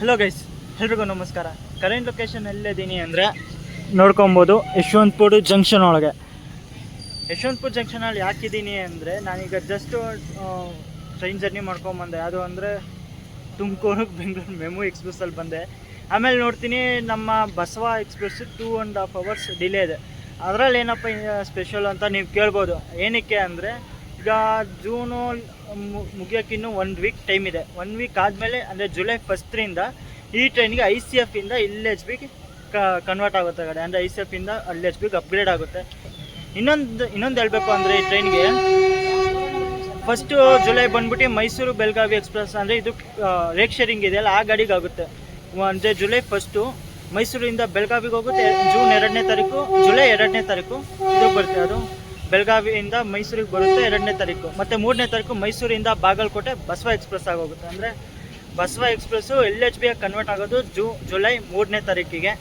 Hello guys ಎಲ್ರಿಗೂ ನಮಸ್ಕಾರ. Current location ಎಲ್ಲಿದ್ದೀನಿ ಅಂದರೆ ನೋಡ್ಕೊಬೋದು ಯಶವಂತಪುರ ಜಂಕ್ಷನ್ ಒಳಗೆ. ಯಶವಂತಪುರ ಜಂಕ್ಷನಲ್ಲಿ ಯಾಕಿದ್ದೀನಿ ಅಂದರೆ ನಾನೀಗ ಜಸ್ಟ್ ಟ್ರೈನ್ ಜರ್ನಿ ಮಾಡ್ಕೊಂಬಂದೆ ಅದು ಅಂದರೆ ತುಮಕೂರು ಬೆಂಗಳೂರು ಮೆಮು ಎಕ್ಸ್ಪ್ರೆಸ್ಸಲ್ಲಿ ಬಂದೆ. ಆಮೇಲೆ ನೋಡ್ತೀನಿ ನಮ್ಮ Basava express two and half hours delay ಇದೆ. ಅದರಲ್ಲಿ ಏನಪ್ಪ ಸ್ಪೆಷಲ್ ಅಂತ ನೀವು ಕೇಳ್ಬೋದು. ಏನಕ್ಕೆ ಅಂದರೆ ಈಗ ಜೂನು ಮುಗಿಯೋಕ್ಕಿನ್ನೂ ಒಂದು ವೀಕ್ ಟೈಮ್ ಇದೆ. ಒನ್ ವೀಕ್ ಆದಮೇಲೆ, ಅಂದರೆ ಜುಲೈ ಫಸ್ಟ್ರಿಂದ ಈ ಟ್ರೈನ್ಗೆ ಐ ಸಿ ಎಫ್ ಇಂದ ಎಲ್ ಎಚ್ ಬಿಗೆ ಕನ್ವರ್ಟ್ ಆಗುತ್ತೆ ಕಡೆ ಅಂದರೆ ಐ ಸಿ ಎಫ್ ಇಂದ ಎಲ್ ಎಚ್ ಬಿಗೆ ಅಪ್ಗ್ರೇಡ್ ಆಗುತ್ತೆ. ಇನ್ನೊಂದು ಇನ್ನೊಂದು ಹೇಳಬೇಕು ಅಂದರೆ ಈ ಟ್ರೈನ್ಗೆ ಫಸ್ಟು ಜುಲೈ ಬಂದ್ಬಿಟ್ಟು ಮೈಸೂರು ಬೆಳಗಾವಿ ಎಕ್ಸ್ಪ್ರೆಸ್ ಅಂದರೆ ಇದು ರೇಕ್ ಶೇರಿಂಗ್ ಇದೆಯಲ್ಲ ಆ ಗಾಡಿಗೆ ಆಗುತ್ತೆ. ಅಂದರೆ ಜುಲೈ ಫಸ್ಟು ಮೈಸೂರಿಂದ ಬೆಳಗಾವಿಗೆ ಹೋಗುತ್ತೆ, ಜೂನ್ ಎರಡನೇ ತಾರೀಕು ಜುಲೈ ಎರಡನೇ ತಾರೀಕು ಇದು ಬರುತ್ತೆ ಅದು. ಬೆಳಗಾವಿಯಿಂದ ಮೈಸೂರಿಗೆ ಬರುತ್ತೆ ಎರಡನೇ ತಾರೀಕು. ಮತ್ತು ಮೂರನೇ ತಾರೀಕು ಮೈಸೂರಿಂದ ಬಾಗಲಕೋಟೆ ಬಸವ ಎಕ್ಸ್ಪ್ರೆಸ್ ಆಗೋಗುತ್ತೆ. ಅಂದರೆ ಬಸವ ಎಕ್ಸ್ಪ್ರೆಸ್ಸು ಎಲ್ ಎಚ್ ಬಿಗೆ ಕನ್ವರ್ಟ್ ಆಗೋದು ಜೂ, ಜುಲೈ ಮೂರನೇ ತಾರೀಕಿಗೆ.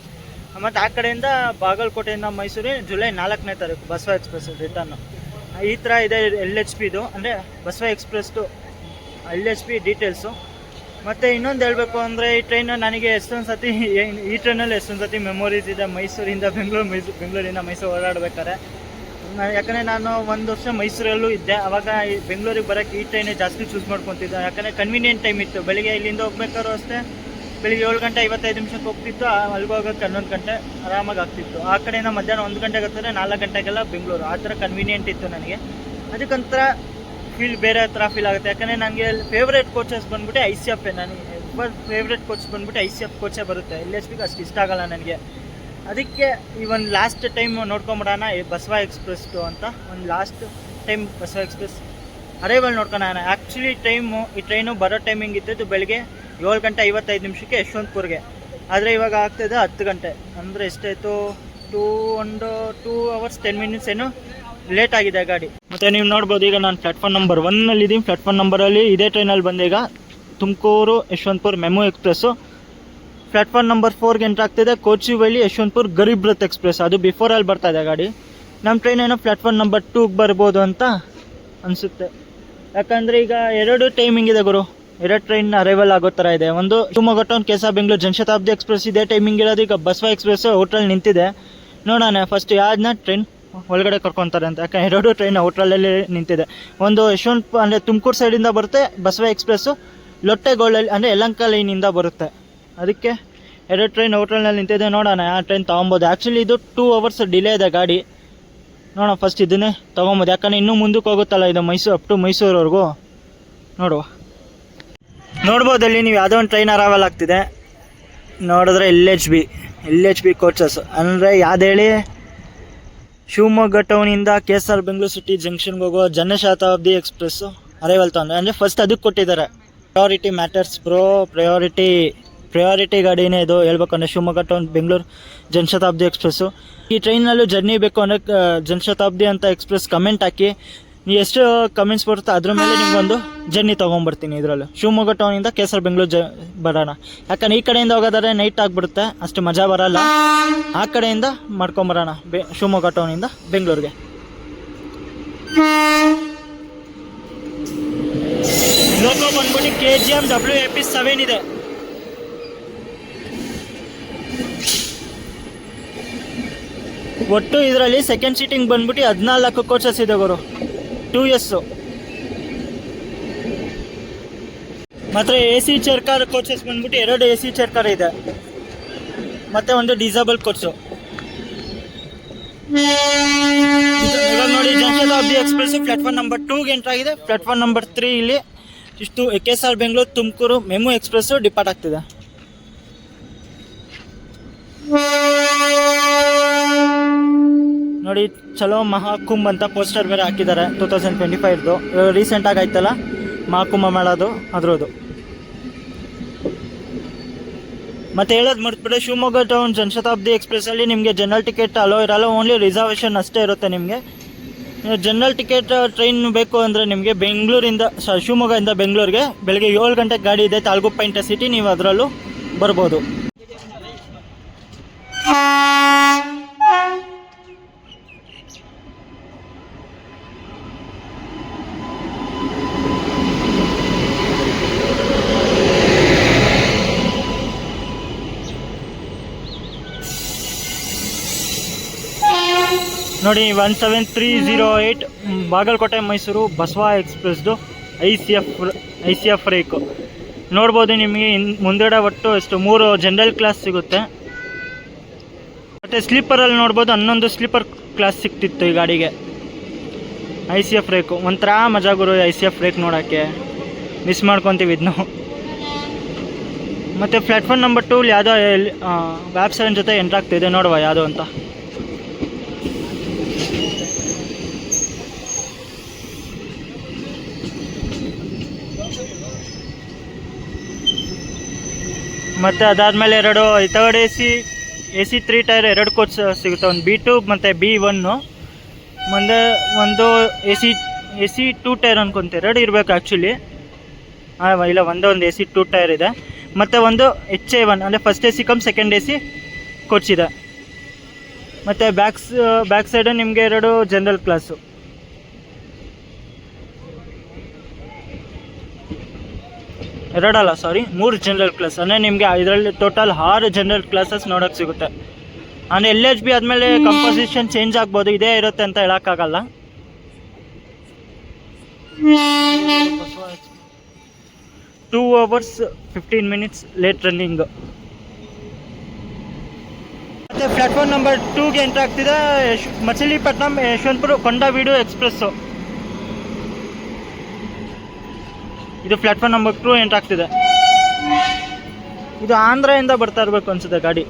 ಮತ್ತು ಆ ಕಡೆಯಿಂದ ಬಾಗಲಕೋಟೆಯಿಂದ ಮೈಸೂರಿಗೆ ಜುಲೈ ನಾಲ್ಕನೇ ತಾರೀಕು ಬಸವ ಎಕ್ಸ್ಪ್ರೆಸ್ ರಿಟರ್ನು ಈ ಥರ ಇದೆ ಎಲ್ ಎಚ್ ಪಿದು ಅಂದರೆ ಬಸವ ಎಕ್ಸ್ಪ್ರೆಸ್ದು ಎಲ್ ಎಚ್ ಪಿ ಡೀಟೇಲ್ಸು ಮತ್ತು ಇನ್ನೊಂದು ಹೇಳಬೇಕು ಅಂದರೆ ಈ ಟ್ರೈನ್ ನನಗೆ ಎಷ್ಟೊಂದು ಸತಿ ಈ ಟ್ರೈನಲ್ಲಿ ಎಷ್ಟೊಂದು ಸತಿ ಮೆಮೊರೀಸ್ ಇದೆ ಮೈಸೂರಿಂದ ಬೆಂಗಳೂರು ಮೈಸೂರು ಬೆಂಗಳೂರಿಂದ ಮೈಸೂರು ಓಡಾಡ್ಬೇಕಾದ್ರೆ. ಯಾಕಂದರೆ ನಾನು ಒಂದು ವರ್ಷ ಮೈಸೂರಲ್ಲೂ ಇದ್ದೆ. ಅವಾಗ ಬೆಂಗಳೂರಿಗೆ ಬರೋಕ್ಕೆ ಈ ಟ್ರೈನೇ ಜಾಸ್ತಿ ಚೂಸ್ ಮಾಡ್ಕೊತಿದ್ದೆ. ಯಾಕಂದರೆ ಕನ್ವೀನಿಯೆಂಟ್ ಟೈಮ್ ಇತ್ತು. ಬೆಳಿಗ್ಗೆ ಇಲ್ಲಿಂದ ಹೋಗ್ಬೇಕಾದ್ರೂ ಅಷ್ಟೇ, ಬೆಳಿಗ್ಗೆ ಏಳು ಗಂಟೆ ಐವತ್ತೈದು ನಿಮಿಷಕ್ಕೆ ಹೋಗ್ತಿತ್ತು. ಅಲ್ಲಿಗೆ ಹೋಗೋಕ್ಕೆ ಹನ್ನೊಂದು ಗಂಟೆ ಆರಾಮಾಗಿ ಆಗ್ತಿತ್ತು. ಆ ಕಡೆಯಿಂದ ಮಧ್ಯಾಹ್ನ ಒಂದು ಗಂಟೆಗೆ ಹತ್ತಿದ್ರೆ ನಾಲ್ಕು ಗಂಟೆಗೆಲ್ಲ ಬೆಂಗಳೂರು. ಆ ಥರ ಕನ್ವೀನಿಯೆಂಟ್ ಇತ್ತು ನನಗೆ. ಅದಕ್ಕಂತರ ಫೀಲ್ ಬೇರೆ ಥರ ಫೀಲ್ ಆಗುತ್ತೆ. ಯಾಕಂದರೆ ನನಗೆ ಫೇವ್ರೇಟ್ ಕೋಚಸ್ ಬಂದ್ಬಿಟ್ಟು ಐ ಸಿ ಎಫ್ ನನಗೆ ಫೇವ್ರೇಟ್ ಕೋಚ್ ಬಂದ್ಬಿಟ್ಟು ಐ ಸಿ ಎಫ್ ಕೋಚೇ ಬರುತ್ತೆ. ಎಲ್ ಎಸ್ ಅಷ್ಟು ಇಷ್ಟ ಆಗಲ್ಲ ನನಗೆ. ಅದಕ್ಕೆ ಈ ಒಂದು ಲಾಸ್ಟ್ ಟೈಮ್ ನೋಡ್ಕೊಂಬಿಡೋಣ, ಈ ಬಸವ ಎಕ್ಸ್ಪ್ರೆಸ್ದು ಅಂತ ಒಂದು last time Basava express arrival ನೋಡ್ಕೊಳೋಣ actually time ಈ ಟ್ರೈನು ಬರೋ ಟೈಮಿಂಗ್ ಇದ್ದದ್ದು ಬೆಳಗ್ಗೆ ಏಳು ಗಂಟೆ ಐವತ್ತೈದು ನಿಮಿಷಕ್ಕೆ ಯಶವಂತಪುರ್ಗೆ. ಆದರೆ ಇವಾಗ ಆಗ್ತಾಯಿದೆ ಹತ್ತು ಗಂಟೆ. ಅಂದರೆ ಎಷ್ಟಾಯಿತು? ಟೂ ಒಂದು ಟೂ ಅವರ್ಸ್ ಟೆನ್ ಮಿನಿಟ್ಸ್ ಏನು ಲೇಟ್ ಆಗಿದೆ ಗಾಡಿ. ಮತ್ತು ನೀವು ನೋಡ್ಬೋದು, ಈಗ ನಾನು ಪ್ಲಾಟ್ಫಾರ್ಮ್ ನಂಬರ್ ಒನ್ನಲ್ಲಿ ಇದ್ದೀನಿ ಪ್ಲಾಟ್ಫಾರ್ಮ್ ನಂಬರಲ್ಲಿ ಇದೇ ಟ್ರೈನಲ್ಲಿ ಬಂದೆ. ಈಗ Tumakuru Yeshwantpur memo express platform number ಫೋರ್ಗೆ entry ಆಗ್ತಿದೆ. ಕೋಚಿವಳ್ಳಿ, ಯಶವಂತಪುರ್, ಗರೀಬ್ ರಥ್ ಎಕ್ಸ್ಪ್ರೆಸ್. ಅದು ಬಿಫೋರ್ ಅಲ್ಲಿ ಬರ್ತಾ ಇದೆ ಗಾಡಿ. ನಮ್ಮ ಟ್ರೈನ್ ಏನೋ ಪ್ಲಾಟ್ಫಾರ್ಮ್ ನಂಬರ್ ಟೂಗೆ ಬರ್ಬೋದು ಅಂತ ಅನಿಸುತ್ತೆ. ಯಾಕಂದರೆ ಈಗ ಎರಡು ಟೈಮಿಂಗ್ ಇದೆ ಗುರು. ಎರಡು ಟ್ರೈನ್ ಅರೈವಲ್ ಆಗೋ ಥರ ಇದೆ. ಒಂದು ಶಿವಮೊಗ್ಗ ಟೌನ್ ಕೆಸ ಬೆಂಗಳೂರು ಜನಶತಾಬ್ದಿ ಎಕ್ಸ್ಪ್ರೆಸ್ ಇದೆ ಟೈಮಿಂಗ್ ಇರೋದು. ಈಗ ಬಸವ ಎಕ್ಸ್ಪ್ರೆಸ್ ಹೋಟ್ರಲ್ಲಿ ನಿಂತಿದೆ. ನೋಡೋಣ ಫಸ್ಟ್ ಯಾವ್ದನ್ನ ಟ್ರೈನ್ ಒಳಗಡೆ ಕರ್ಕೊತಾರೆ ಅಂತ. ಯಾಕಂದ್ರೆ ಎರಡು ಟ್ರೈನ್ ಹೋಟ್ಲಲ್ಲಿ ನಿಂತಿದೆ. ಒಂದು ಯಶವಂತ ಅಂದರೆ ತುಮಕೂರು ಸೈಡಿಂದ ಬರುತ್ತೆ. ಬಸವ ಎಕ್ಸ್ಪ್ರೆಸ್ಸು ಲೊಟ್ಟೆಗೋಳಲ್ಲಿ ಅಂದರೆ ಯಲಂಕ ಲೈನಿಂದ ಬರುತ್ತೆ. ಅದಕ್ಕೆ ಎರಡು ಟ್ರೈನ್ ಹೋಟೆಲ್ನಲ್ಲಿ ನಿಂತಿದೆ. ನೋಡೋಣ ಯಾವ ಟ್ರೈನ್ ತೊಗೊಬೋದು. ಆ್ಯಕ್ಚುಲಿ ಇದು ಟೂ ಅವರ್ಸ್ ಡಿಲೇ ಇದೆ ಗಾಡಿ. ನೋಡೋಣ ಫಸ್ಟ್ ಇದನ್ನೇ ತೊಗೊಬೋದು. ಯಾಕಂದರೆ ಇನ್ನೂ ಮುಂದಕ್ಕೆ ಹೋಗುತ್ತಲ್ಲ ಇದು ಮೈಸೂರು ಅಪ್ ಟು ಮೈಸೂರವರೆಗೂ. ನೋಡುವ. ನೋಡ್ಬೋದು ಅಲ್ಲಿ ನೀವು ಯಾವುದೋ ಒಂದು ಟ್ರೈನ್ ಅರೈವಲ್ ಆಗ್ತಿದೆ. ನೋಡಿದ್ರೆ L H B L H B coaches ಅಂದರೆ ಯಾವ್ದು ಹೇಳಿ? Shivamogga ಟೌನಿಂದ K S R Bengaluru city ಜಂಕ್ಷನ್ಗೆ ಹೋಗೋ ಜನಶತಾಬ್ದಿ ಎಕ್ಸ್ಪ್ರೆಸ್ಸು ಅರೈವಲ್ ತೊಂದರೆ ಅಂದರೆ ಫಸ್ಟ್ ಅದಕ್ಕೆ ಕೊಟ್ಟಿದ್ದಾರೆ. Priority matters bro priority priority ಗಾಡಿನೇ ಇದು ಹೇಳ್ಬೇಕಂದ್ರೆ ಅಂದರೆ ಶಿವಮೊಗ್ಗ ಟೌನ್ ಬೆಂಗಳೂರು ಜನಶತಾಬ್ದಿ ಎಕ್ಸ್ಪ್ರೆಸ್ಸು ಈ ಟ್ರೈನಲ್ಲೂ ಜರ್ನಿ ಬೇಕು ಅಂದರೆ ಜನಶತಾಬ್ದಿ ಅಂತ ಎಕ್ಸ್ಪ್ರೆಸ್ ಕಮೆಂಟ್ ಹಾಕಿ. ನೀವು ಎಷ್ಟು ಕಮೆಂಟ್ಸ್ ಬರುತ್ತೆ ಅದ್ರ ಮೇಲೆ ನಿಮಗೊಂದು ಜರ್ನಿ ತೊಗೊಂಬರ್ತೀನಿ ಇದರಲ್ಲೂ. ಶಿವಮೊಗ್ಗ ಟೌನಿಂದ ಕೇಸರ್ ಬೆಂಗಳೂರು ಜ ಬರೋಣ. ಯಾಕಂದ್ರೆ ಈ ಕಡೆಯಿಂದ ಹೋಗೋದಾದ್ರೆ ನೈಟ್ ಆಗಿಬಿಡುತ್ತೆ ಅಷ್ಟು ಮಜಾ ಬರಲ್ಲ. ಆ ಕಡೆಯಿಂದ ಮಾಡ್ಕೊಂಬರೋಣ ಬೆ ಶಿವಮೊಗ್ಗ ಟೌನಿಂದ ಬೆಂಗಳೂರಿಗೆ ಲೋಕೋ ಬಂದ್ಬಿಟ್ಟು K G M W A P seven ಇದೆ. ಒಟ್ಟು ಇದರಲ್ಲಿ ಸೆಕೆಂಡ್ ಸೀಟಿಂಗ್ ಬಂದ್ಬಿಟ್ಟು ಹದಿನಾಲ್ಕು ಕೋಚಸ್ ಇದೆ ಗುರು. ಟೂ ಇಯರ್ಸು ಮಾತ್ರ ಎ ಸಿ ಕೋಚೆಸ್ ಕೋಚಸ್ ಬಂದ್ಬಿಟ್ಟು ಎರಡು ಎ ಸಿ ಚೇರ್ಕಾರ್ ಇದೆ. ಮತ್ತೆ ಒಂದು ಡಿಸೇಬಲ್ ಕೋಚು ಇವಾಗ ನೋಡಿ ಜನಶತಾಬ್ದಿ ಎಕ್ಸ್ಪ್ರೆಸ್ ಪ್ಲಾಟ್ಫಾರ್ಮ್ ನಂಬರ್ ಟೂಗೆ ಎಂಟ್ರ್ ಆಗಿದೆ. ಪ್ಲಾಟ್ಫಾರ್ಮ್ ನಂಬರ್ ತ್ರೀ ಇಲ್ಲಿ ಇಷ್ಟು K S R Bengaluru Tumakuru MEMU express depart ಆಗ್ತಿದೆ. ನೋಡಿ, ಚಲೋ ಮಹಾಕುಂಭ್ ಅಂತ ಪೋಸ್ಟರ್ ಬೇರೆ ಹಾಕಿದ್ದಾರೆ ಟೂ ತೌಸಂಡ್ ಟ್ವೆಂಟಿ ಫೈವ್ದು ರೀಸೆಂಟಾಗಿ ಆಯ್ತಲ್ಲ ಮಹಾಕುಂಭ ಮಾಡೋದು ಅದ್ರದ್ದು. ಮತ್ತೆ ಹೇಳೋದು ಮರ್ತ್ಬಿಟ್ಟು ಶಿವಮೊಗ್ಗ ಟೌನ್ ಜನಶತಾಬ್ದಿ ಎಕ್ಸ್ಪ್ರೆಸ್ಸಲ್ಲಿ ನಿಮಗೆ ಜನರಲ್ ಟಿಕೆಟ್ ಅಲೋ ಇರಲ್ಲ ಓನ್ಲಿ ರಿಸರ್ವೇಷನ್ ಅಷ್ಟೇ ಇರುತ್ತೆ ನಿಮಗೆ. ಜನರಲ್ ಟಿಕೆಟ್ ಟ್ರೈನ್ ಬೇಕು ಅಂದರೆ ನಿಮಗೆ ಬೆಂಗಳೂರಿಂದ ಶಿವಮೊಗ್ಗದಿಂದ ಬೆಂಗಳೂರಿಗೆ ಬೆಳಗ್ಗೆ ಏಳು ಗಂಟೆಗೆ ಗಾಡಿ ಇದೆ ತಾಲ್ಗುಪ್ಪ ಇಂಟರ್ಸಿಟಿ ನೀವು ಅದರಲ್ಲೂ ಬರ್ಬೋದು. ನೋಡಿ one seven three zero eight Bagalkote, Mysuru, Basava ಎಕ್ಸ್ಪ್ರೆಸ್ದು I C F I C F rake. ನೋಡ್ಬೋದು ನಿಮಗೆ ಇನ್ ಮುಂದೆಗಡೆ ಒಟ್ಟು ಎಷ್ಟು, ಮೂರು ಜನರಲ್ ಕ್ಲಾಸ್ ಸಿಗುತ್ತೆ. ಮತ್ತು ಸ್ಲೀಪರಲ್ಲಿ ನೋಡ್ಬೋದು, ಹನ್ನೊಂದು ಸ್ಲೀಪರ್ ಕ್ಲಾಸ್ ಸಿಕ್ತಿತ್ತು ಈ ಗಾಡಿಗೆ. I C F rake. ಒಂಥರ ಮಜಾ ಗುರು ಐ ಸಿ ಎಫ್ ರೇಕ್ ನೋಡೋಕ್ಕೆ. ಮಿಸ್ ಮಾಡ್ಕೊತೀವಿ ಇದನ್ನು ಮತ್ತು ಪ್ಲ್ಯಾಟ್ಫಾರ್ಮ್ ನಂಬರ್ ಟೂಲ್ ಯಾವುದೋ ಸೆವೆನ್ ಜೊತೆ ಎಂಟ್ರಾಗ್ತಿದೆ ನೋಡುವ ಯಾವುದೋ ಅಂತ. ಮತ್ತು ಅದಾದಮೇಲೆ ಎರಡು third A C A C three tier ಎರಡು ಕೋಚ್ ಸಿಗುತ್ತೆ. ಒಂದು ಬಿ ಟು ಮತ್ತು ಬಿ ಒನ್ನು ಮುಂದೆ ಒಂದು A C A C two tier ಅನ್ಕೊಂತ. ಎರಡು ಇರಬೇಕು ಆ್ಯಕ್ಚುಲಿ ಹಾಂ ಇಲ್ಲ, ಒಂದೇ ಒಂದು ಎ ಸಿ ಟೂ ಟೈರ್ ಇದೆ. ಮತ್ತು ಒಂದು ಎಚ್ ಎ ಒನ್ ಅಂದರೆ first A C cum second A C coach ಇದೆ. ಮತ್ತು ಬ್ಯಾಕ್ಸ್ ಬ್ಯಾಕ್ ಸೈಡು ನಿಮಗೆ ಎರಡು ಜನರಲ್ ಕ್ಲಾಸು ಎರಡಲ್ಲ ಸಾರಿ ಮೂರು ಜನರಲ್ ಕ್ಲಾಸ್ ಅಂದರೆ ನಿಮಗೆ ಇದರಲ್ಲಿ ಟೋಟಲ್ ಆರು ಜನರಲ್ ಕ್ಲಾಸಸ್ ನೋಡೋಕೆ ಸಿಗುತ್ತೆ. ಅಂದರೆ ಎಲ್ ಎಚ್ ಬಿ ಆದಮೇಲೆ ಕಂಪೋಸಿಷನ್ ಚೇಂಜ್ ಆಗ್ಬೋದು ಇದೇ ಇರುತ್ತೆ ಅಂತ ಹೇಳೋಕ್ಕಾಗಲ್ಲ. Two hours fifteen minutes late running ಮತ್ತೆ ಪ್ಲಾಟ್ಫಾರ್ಮ್ ನಂಬರ್ ಟೂಗೆ ಎಂಟ್ರ್ ಆಗ್ತಿದೆ ಯಶ್ ಮಚಿಲಿಪಟ್ನಂ ಯಶವಂತಪುರ ಕೊಂಡವೀಡು ಎಕ್ಸ್ಪ್ರೆಸ್ಸು ಇದು ಪ್ಲಾಟ್ಫಾರ್ಮ್ ನಂಬರ್ ಟೂ ಎಂಟ್ ಆಗ್ತಿದೆ. ಇದು ಆಂಧ್ರದಿಂದ ಬರ್ತಾ ಇರಬೇಕು ಅನ್ಸುತ್ತೆ ಗಾಡಿ.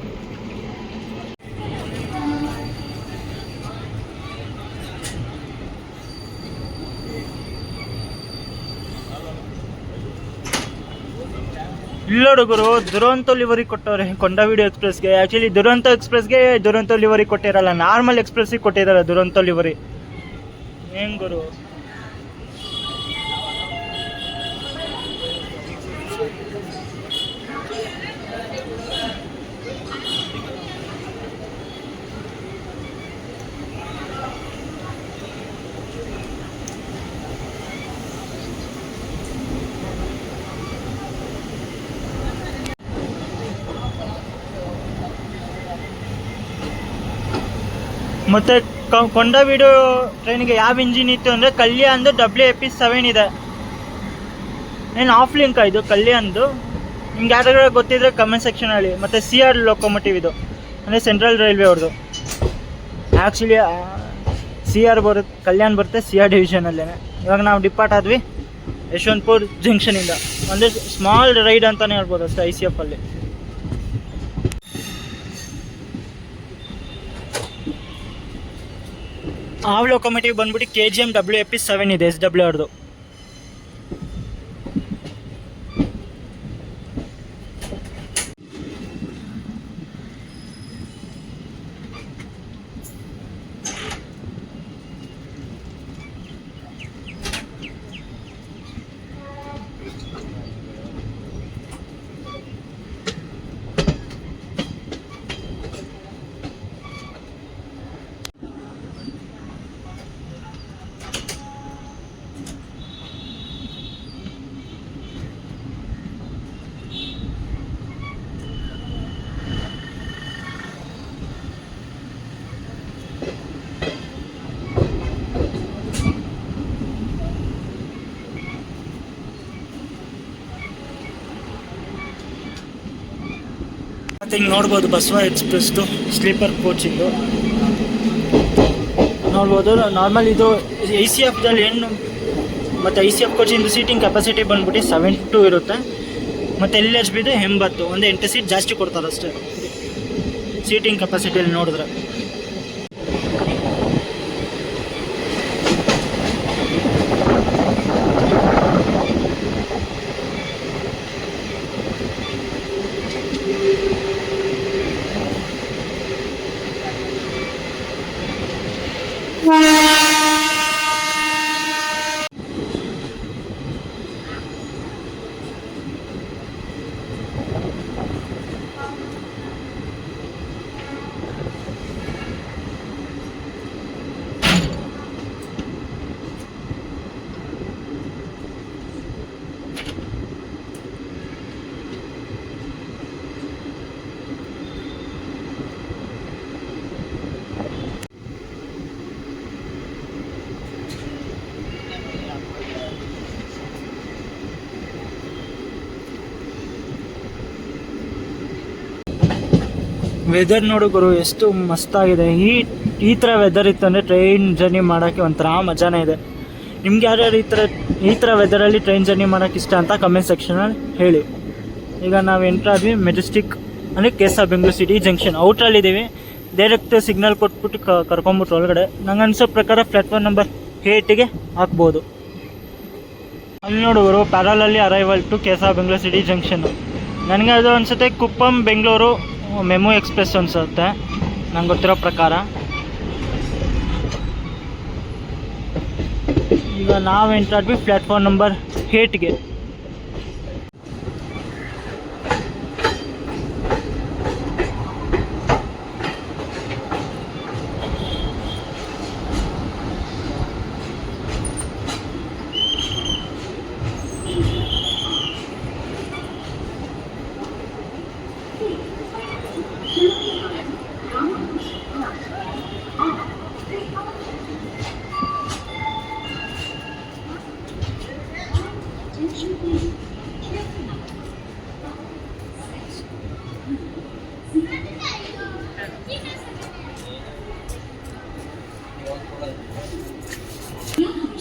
ಇಲ್ಲ ಹುಡುಗರು, ದುರಂತ ಲಿವರಿ ಕೊಟ್ಟವ್ರೆ. ಕೊಂಡ ವಿಡಿಯೋ ಎಕ್ಸ್ಪ್ರೆಸ್ಗೆ ಆ್ಯಕ್ಚುಲಿ ದುರಂತ ಎಕ್ಸ್ಪ್ರೆಸ್ಗೆ ದುರಂತ ಲಿವರಿ ಕೊಟ್ಟಿರಲ್ಲ. ನಾರ್ಮಲ್ ಎಕ್ಸ್ಪ್ರೆಸ್ಸಿಗೆ ಕೊಟ್ಟಿದ್ದಾರೆ ದುರಂತ ಲಿವರಿ ಏನು ಗುರು? ಮತ್ತು ಕೊಂಡವೀಡು ಟ್ರೈನಿಗೆ ಯಾವ ಇಂಜಿನ್ ಇತ್ತು ಅಂದರೆ ಕಲ್ಯಾಣ್ದು ಡಬ್ಲ್ಯೂ ಎ ಸೆವೆನ್ ಇದೆ. ಏನು ಆಫ್ ಲಿಂಕ್ ಇದು, ಕಲ್ಯಾಣ್ದು. ನಿಮ್ಗೆ ಯಾರಾದ್ರೂ ಗೊತ್ತಿದ್ರೆ ಕಮೆಂಟ್ ಸೆಕ್ಷನಲ್ಲಿ ಮತ್ತು ಸಿ ಆರ್ ಲೋಕೋಮೋಟಿವ್ ಇದು. ಅಂದರೆ ಸೆಂಟ್ರಲ್ ರೈಲ್ವೆ ಅವ್ರದ್ದು ಆ್ಯಕ್ಚುಲಿ ಸಿ ಆರ್ ಬರುತ್ತೆ ಕಲ್ಯಾಣ್ ಬರುತ್ತೆ ಸಿ ಆರ್ ಡಿವಿಷನಲ್ಲೇ ಇವಾಗ ನಾವು ಡಿಪಾರ್ಟ್ ಆದ್ವಿ ಯಶವಂತಪುರ್ ಜಂಕ್ಷನಿಂದ ಅಂದರೆ ಸ್ಮಾಲ್ ರೈಡ್ ಅಂತಲೇ ಹೇಳ್ಬೋದು ಅಷ್ಟೇ ಐ ಸಿ ಎಫ್ ಅಲ್ಲಿ ಆ ಲೋಕೋಮೋಟಿವ್ ಬಂದ್ಬಿಟ್ಟು K G M W A P seven ಇದೆ ಎಸ್ ಡಬ್ಲ್ಯೂ ಅವ್ರದ್ದು ಹಿಂಗೆ ನೋಡ್ಬೋದು, ಬಸವ ಎಕ್ಸ್ಪ್ರೆಸ್ದು ಸ್ಲೀಪರ್ ಕೋಚಿಂದು ನೋಡ್ಬೋದು ನಾರ್ಮಲ್ ಇದು ಐ ಸಿ ಎಫ್ದಲ್ಲಿ ಏನು, ಮತ್ತು ಐ ಸಿ ಎಫ್ ಕೋಚಿಂದು ಸೀಟಿಂಗ್ ಕೆಪಾಸಿಟಿ ಬಂದ್ಬಿಟ್ಟು ಸೆವೆನ್ ಟು ಇರುತ್ತೆ. ಮತ್ತು ಎಲ್ ಎಚ್ ಬಿದು ಎಂಬತ್ತು ಒಂದು ಎಂಟು ಸೀಟ್ ಜಾಸ್ತಿ ಕೊಡ್ತಾರೆ ಅಷ್ಟೇ ಸೀಟಿಂಗ್ ಕೆಪಾಸಿಟಿಯಲ್ಲಿ ನೋಡಿದ್ರೆ. ವೆದರ್ ನೋಡು ಗುರು, ಎಷ್ಟು ಮಸ್ತಾಗಿದೆ. ಈ ಈ ಥರ ವೆದರ್ ಇತ್ತು ಅಂದರೆ ಟ್ರೈನ್ ಜರ್ನಿ ಮಾಡೋಕ್ಕೆ ಒಂಥರ ಮಜಾನೇ ಇದೆ. ನಿಮ್ಗೆ ಯಾರ್ಯಾರು ಈ ಥರ ಈ ಥರ ವೆದರಲ್ಲಿ ಟ್ರೈನ್ ಜರ್ನಿ ಮಾಡೋಕ್ಕೆ ಇಷ್ಟ ಅಂತ ಕಮೆಂಟ್ ಸೆಕ್ಷನಲ್ಲಿ ಹೇಳಿ. ಈಗ ನಾವು ಎಂಟ್ರ್ ಆದ್ವಿ ಮೆಜೆಸ್ಟಿಕ್ ಅಂದರೆ K S R Bengaluru city junction ಔಟ್ರಲ್ಲಿದ್ದೀವಿ direct signal ಕೊಟ್ಬಿಟ್ಟು ಕ ಕರ್ಕೊಂಬಿಟ್ರು ಒಳಗಡೆ. ನಂಗೆ ಅನ್ಸೋ ಪ್ರಕಾರ ಪ್ಲಾಟ್ಫಾರ್ಮ್ ನಂಬರ್ ಏಟಿಗೆ ಹಾಕ್ಬೋದು. ಅಲ್ಲಿ ನೋಡುವರು ಪ್ಯಾರಲಲ್ಲಿ arrival to K S R Bengaluru city junction ನನಗೆ ಅದು ಅನಿಸುತ್ತೆ ಕುಪ್ಪಂ, ಬೆಂಗಳೂರು ಮೆಮೊ ಎಕ್ಸ್ಪ್ರೆಸ್ ಅನಿಸುತ್ತೆ. ನಂಗೆ ಗೊತ್ತಿರೋ ಪ್ರಕಾರ. ಈಗ ನಾವು ಎಂಟ್ರಾದ್ವಿ ಪ್ಲ್ಯಾಟ್ಫಾರ್ಮ್ ನಂಬರ್ ಏಟ್ಗೆ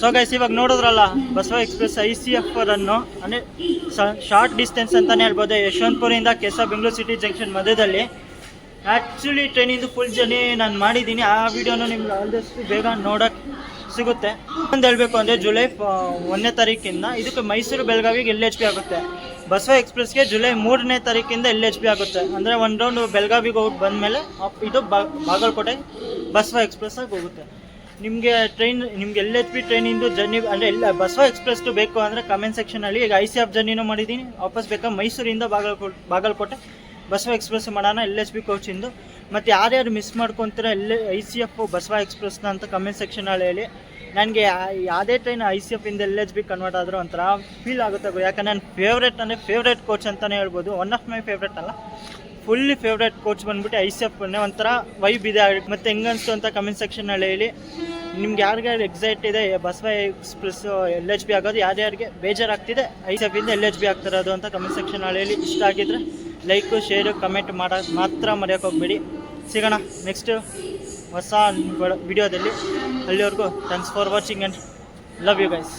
ಸೊ ಗೈಸ್ ಇವಾಗ ನೋಡಿದ್ರಲ್ಲ, Basava express I C F run, ಅಂದರೆ ಶಾರ್ಟ್ ಡಿಸ್ಟೆನ್ಸ್ ಅಂತಲೇ ಹೇಳ್ಬೋದು ಯಶವಂತಪುರಿಂದ ಕೆಸ ಬೆಂಗಳೂರು ಸಿಟಿ ಜಂಕ್ಷನ್ ಮಧ್ಯದಲ್ಲಿ. ಆ್ಯಕ್ಚುಲಿ ಟ್ರೈನಿಂದು ಫುಲ್ ಜರ್ನಿ ನಾನು ಮಾಡಿದ್ದೀನಿ. ಆ ವಿಡಿಯೋನ ನಿಮ್ಗೆ ಆಲ್ದಷ್ಟು ಬೇಗ ನೋಡೋಕ್ಕೆ ಸಿಗುತ್ತೆ. ಒಂದು ಹೇಳಬೇಕು ಅಂದರೆ ಜುಲೈ ಒಂದನೇ ತಾರೀಕಿಂದ, ಇದಕ್ಕೆ ಮೈಸೂರು, ಬೆಳಗಾವಿಗೆ ಎಲ್ ಎಚ್ ಪಿ ಆಗುತ್ತೆ. ಬಸವ ಎಕ್ಸ್ಪ್ರೆಸ್ಗೆ ಜುಲೈ ಮೂರನೇ ತಾರೀಕಿಂದ ಎಲ್ ಎಚ್ ಪಿ ಆಗುತ್ತೆ. ಅಂದರೆ ಒಂದು ರೌಂಡ್ ಬೆಳಗಾವಿಗೆ ಹೋಗಿ ಬಂದಮೇಲೆ ಇದು ಬಾಗಲಕೋಟೆ ಬಸವ ಎಕ್ಸ್ಪ್ರೆಸ್ಸಾಗಿ ಹೋಗುತ್ತೆ. ನಿಮಗೆ ಟ್ರೈನ್ ನಿಮ್ಗೆ ಎಲ್ ಎಚ್ ಪಿ ಟ್ರೈನಿಂದು ಜರ್ನಿ ಅಂದರೆ ಎಲ್ಲ ಬಸವ ಎಕ್ಸ್ಪ್ರೆಸ್ದು ಬೇಕು ಅಂದರೆ ಕಮೆಂಟ್ ಸೆಕ್ಷನಲ್ಲಿ ಈಗ ಐ ಸಿ ಎಫ್ ಜರ್ನಿನೂ ಮಾಡಿದ್ದೀನಿ. ವಾಪಸ್ ಬೇಕಾ? ಮೈಸೂರಿಂದ ಬಾಗಲಕೋಟೆ ಬಾಗಲಕೋಟೆ. ಬಸವ ಎಕ್ಸ್ಪ್ರೆಸ್ ಮಾಡೋಣ ಎಲ್ ಎಚ್ ಪಿ ಕೋಚಿಂದು ಮತ್ತು ಯಾರ್ಯಾರು miss ಮಾಡ್ಕೊತೀರ L I C F Basava ಎಕ್ಸ್ಪ್ರೆಸ್ನ ಅಂತ ಕಮೆಂಟ್ ಸೆಕ್ಷನಲ್ಲಿ ಹೇಳಿ. ನನಗೆ ಯಾವುದೇ ಟ್ರೈನ್ ಐ ಸಿ ಎಫ್ ಇಂದ ಎಲ್ ಎಚ್ ಬಿ ಕನ್ವರ್ಟ್ ಆದರೂ ಒಂಥರ ಫೀಲ್ ಆಗುತ್ತೆ. ಯಾಕಂದ್ರೆ ನನ್ನ ಫೇವ್ರೇಟ್ ಅಂದರೆ ಫೇವ್ರೇಟ್ ಕೋಚ್ ಅಂತಲೇ ಹೇಳ್ಬೋದು. ಒನ್ ಆಫ್ ಮೈ ಫೇವ್ರೇಟ್ ಅಲ್ಲ. ಫುಲ್ಲಿ ಫೇವ್ರೇಟ್ ಕೋಚ್ ಬಂದ್ಬಿಟ್ಟು ಐ ಸಿ ಎಫ್ ಒಂಥರ ವೈಬ್ ಇದೆ. ಮತ್ತು ಹೆಂಗನ್ಸ್ತು ಅಂತ ಕಮೆಂಟ್ ಸೆಕ್ಷನಲ್ಲಿ ಹೇಳಿ. ನಿಮ್ಗೆ ಯಾರ್ಯಾರು ಎಕ್ಸೈಟ್ ಇದೆ, Basava express L H B ಆಗೋದು ಯಾರ್ಯಾರಿಗೆ ಬೇಜಾರಾಗ್ತಿದೆ ಇಂದ ಎಲ್ ಎಚ್ ಬಿ ಆಗ್ತಿರೋದು ಅಂತ ಕಮೆಂಟ್ ಸೆಕ್ಷನ್ ಹೇಳಿ ಇಷ್ಟ ಆಗಿದ್ರೆ ಲೈಕು ಶೇರು ಕಮೆಂಟ್ ಮಾಡೋದು ಮಾತ್ರ ಮರೆಯೋಕೆ ಹೋಗ್ಬೇಡಿ. ಸಿಗೋಣ ನೆಕ್ಸ್ಟ್ ಹೊಸ ವಿಡಿಯೋದಲ್ಲಿ ಅಲ್ಲಿವರೆಗೂ thanks for watching and love you guys